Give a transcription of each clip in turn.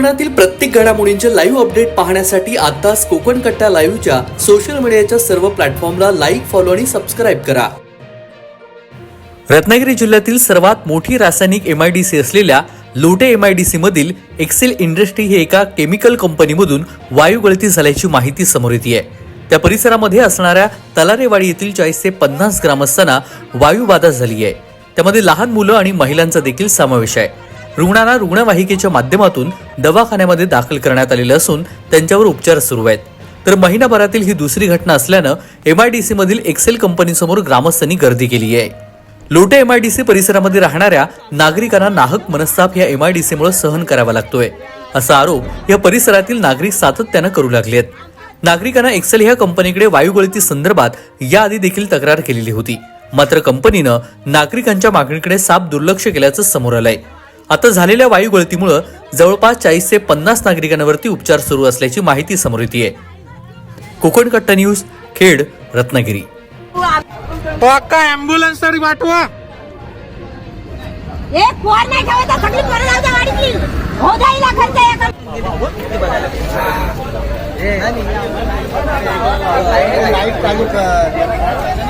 कोकणातील प्रत्येक घडामोडींचे लाईव्ह अपडेट पाहण्यासाठी आताच कोकण कट्टा लाईव्हच्या सोशल मीडियाच्या सर्व प्लॅटफॉर्मला लाईक फॉलो आणि सबस्क्राईब करा. रत्नागिरी जिल्ह्यातील सर्वात मोठी रासायनिक एम आय डी सी असलेल्या लोटे एम आय डी मधील एक्सेल इंडस्ट्री हे एका केमिकल कंपनीमधून वायू गळती झाल्याची माहिती समोर येते आहे त्या परिसरामध्ये असणाऱ्या तलारेवाडी येथील चाळीस ते पन्नास ग्रामस्थांना वायुबाधा झाली आहे त्यामध्ये लहान मुलं आणि महिलांचा देखील समावेश आहे. रुग्णांना रुग्णवाहिकेच्या माध्यमातून दवाखान्यामध्ये दाखल करण्यात आलेलं असून त्यांच्यावर उपचार सुरू आहेत. तर महिनाभरातील ही दुसरी घटना असल्यानं एमआयडीसी मधील एक्सेल कंपनीसमोर ग्रामस्थांनी गर्दी केली आहे. लोटे एमआयडीसी परिसरामध्ये राहणाऱ्या नागरिकांना नाहक मनस्ताप या एमआयडीसी मुळे सहन करावा लागतोय. असा आरोप या परिसरातील नागरिक सातत्यानं करू लागले आहेत. नागरिकांना एक्सेल ह्या कंपनीकडे वायुगळती संदर्भात याआधी देखील तक्रार केलेली होती. मात्र कंपनीनं नागरिकांच्या मागणीकडे साफ दुर्लक्ष केल्याचं समोर आलंय. आता झालेल्या वायुगळतीमुळे जवळपास चाळीस ते पन्नास नागरिकांवरती उपचार सुरू असल्याची माहिती समोर येते कोकण कट्टा न्यूज खेड रत्नागिरी. ऍम्ब्युलन्स तरी पाठवा. हो लाइट चालू कर.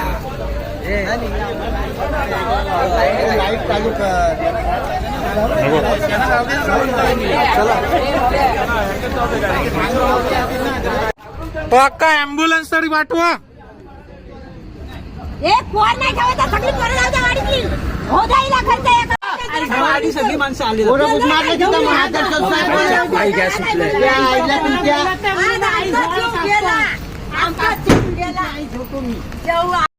लाइट चालू कर तो अक्का तरी पाठवा. एक पोर नाही ठेवायचा सगळी पोरं हो जाईल खर्च गाडी सगळी माणसं आली. आईला तुमच्या